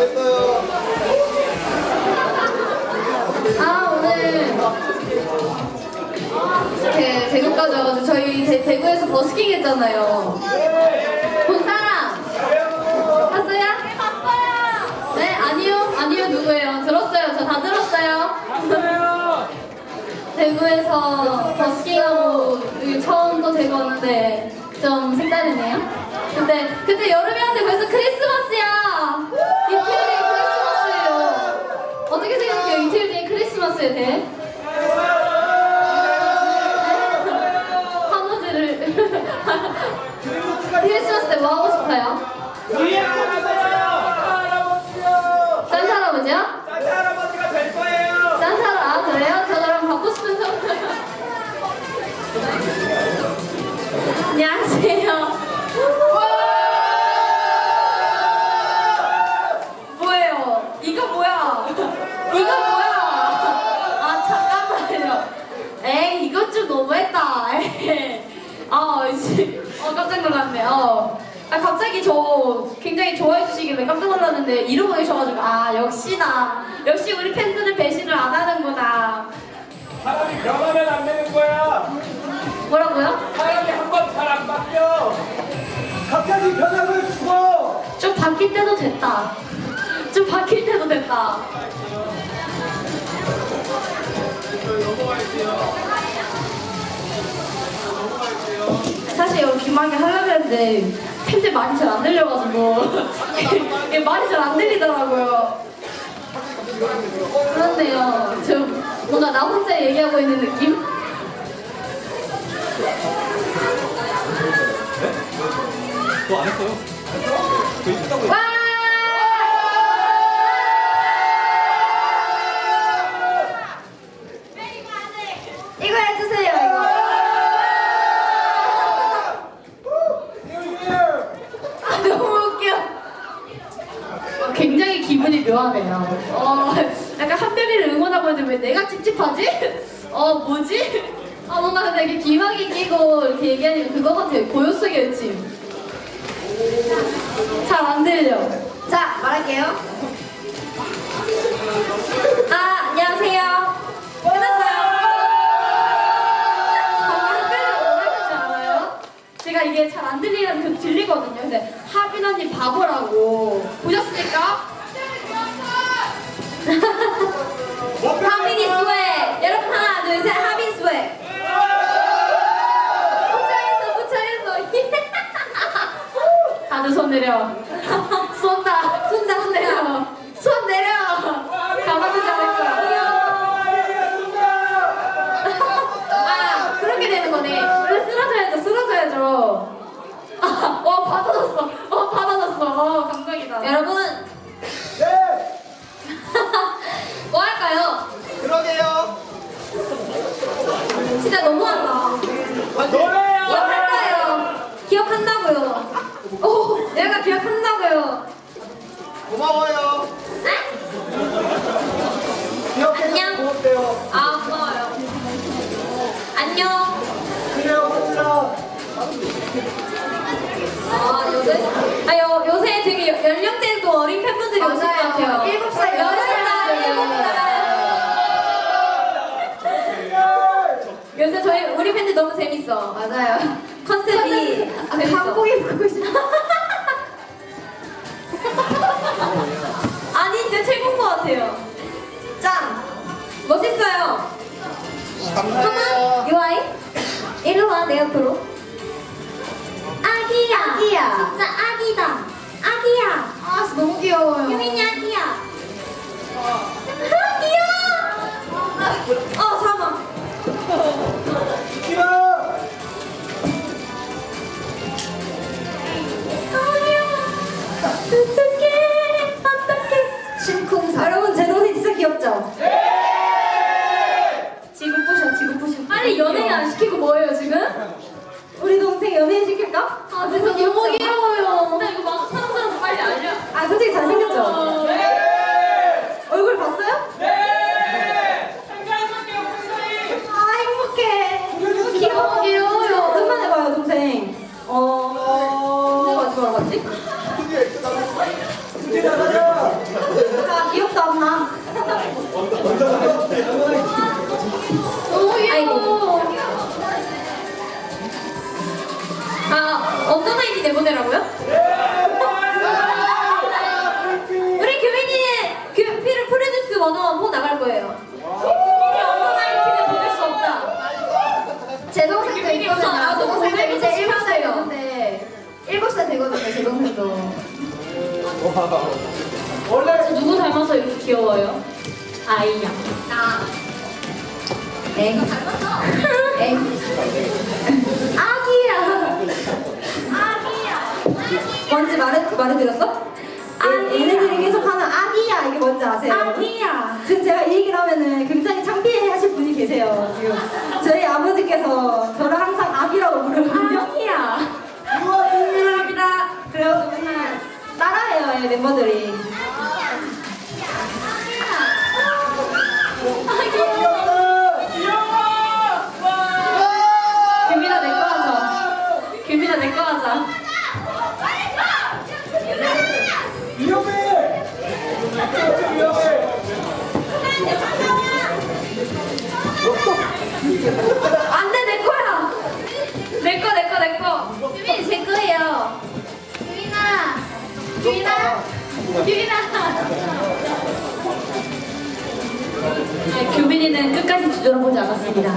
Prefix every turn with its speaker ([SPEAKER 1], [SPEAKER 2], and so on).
[SPEAKER 1] 잘했어요.
[SPEAKER 2] 아 오늘 그 대구까지 와가지고 저희 대, 대구에서 버스킹 했잖아요. 본 사람 봤어요? 네 봤어요. 네 아니요 아니요 누구예요? 들었어요 저 다 들었어요. 대구에서 버스킹하고 여기 처음 또 대구 왔는데 좀 색다르네요. 근데 근데 여름이었는데 벌써 크리스마스 크리 저 굉장히 좋아해 주시길래 깜짝 놀랐는데 이러고 계셔가지고 아 역시나 역시 우리 팬들은 배신을 안 하는구나
[SPEAKER 3] 사람이 변하면 안 되는 거야.
[SPEAKER 2] 뭐라고요?
[SPEAKER 3] 사람이 한 번 잘 안 바뀌어. 갑자기 변하면 죽어.
[SPEAKER 2] 좀 바뀔 때도 됐다 좀 바뀔 때도 됐다 사실 여기 귀마개 하려고 했는데 팬들 말이 잘 안 들려가지고 이게 말이 잘 안 들리더라고요 그렇네요 좀 뭔가 나 혼자 얘기하고 있는 느낌?
[SPEAKER 3] 너안 했어요? 저 있다고
[SPEAKER 2] 와! 이거 해주세요 이거 아 너무 웃겨 어, 굉장히 묘하네요 어, 약간 한별이를 응원하고 있는데 왜 내가 찝찝하지? 어 뭐지? 아 뭔가 근데 이렇게 기막이 끼고 이렇게 얘기하니까 그거 같아요 고요 속의 외침 잘 안 들려. 자, 말할게요. 아, 안녕하세요. 끝났어요. 알아요? 제가 이게 잘 안 들리면 그 들리거든요. 근데 하빈 언니 바보라고. 보셨습니까? 하빈이 스웨. 여러분 하나, 둘, 셋. 하빈 스웨. 부처에서 부처에서 다들 손 내려
[SPEAKER 1] 그러게요.
[SPEAKER 2] 진짜 너무한다
[SPEAKER 3] 노래요.
[SPEAKER 2] 기억할 거예요 기억한다고요 오 내가 기억한다고요
[SPEAKER 1] 고마워요.
[SPEAKER 2] 네?
[SPEAKER 1] 기억해서
[SPEAKER 2] 안녕.
[SPEAKER 1] 고맙대요.
[SPEAKER 2] 아 고마워요 안녕
[SPEAKER 1] 그래요, 하트라.
[SPEAKER 2] 아 요새 아 요, 요새 되게 여- 연령대도 어린 팬분들이 오실 것 같아요. 일곱 살, 여덟 살, 우리 팬들 너무 재밌어. 맞아요. 컨셉이 재밌어. 한복 입고 싶어. 아니 진짜 최고인 것 같아요. 짱 멋있어요.
[SPEAKER 1] 감사해요.
[SPEAKER 2] 유아이 일로 와 내 옆으로. 아기야. 아기야. 진짜 아기다. 아기야. 아, 진짜 너무 귀여워요. 유민이 아기야. 아, 귀여워. 어, 잠깐 어떡해 어떡해 심쿵 여러분 제 노래 진짜 귀엽죠? 네! 지금 부셔 지금 부셔 빨리 연애 안 시키고 뭐예요 지금?
[SPEAKER 4] 우리 동생 연예인 시킬까?
[SPEAKER 2] 아, 아, 진짜 너무 너무 귀여워요. 나 이거 막상 사람 빨리 알려.
[SPEAKER 4] 아 솔직히 잘생 제 동생도
[SPEAKER 2] 우선 아 동생도 이제 일곱 살이요.
[SPEAKER 4] 되는데 7살 되거든요 제 동생도
[SPEAKER 3] 원래
[SPEAKER 2] 누구 닮아서 이렇게 귀여워요? 아이야.
[SPEAKER 4] 나 엥. 엥. 아기야. 아기야. 뭔지 말해, 말해드렸어?
[SPEAKER 2] 아기야.
[SPEAKER 4] 얘네들이 아기야. 이게 뭔지 아세요?
[SPEAKER 2] 아기야.
[SPEAKER 4] 지금 제가 이 얘기를 하면은 굉장히 창피해 하실 분이 계세요. 지금. 저희 아버지께서 저를 항상 아기라고 부르거든요.
[SPEAKER 2] 아기야.
[SPEAKER 4] 감사합니다. 그래가지고 맨날 따라해요, 이 멤버들이.
[SPEAKER 2] 안돼 내 거야. 내 거 내 거 내 거. 규민이 제 거예요. 규민아. 규민아. 규민아. 네, 규민이는 끝까지 뒤돌아보지 않았습니다.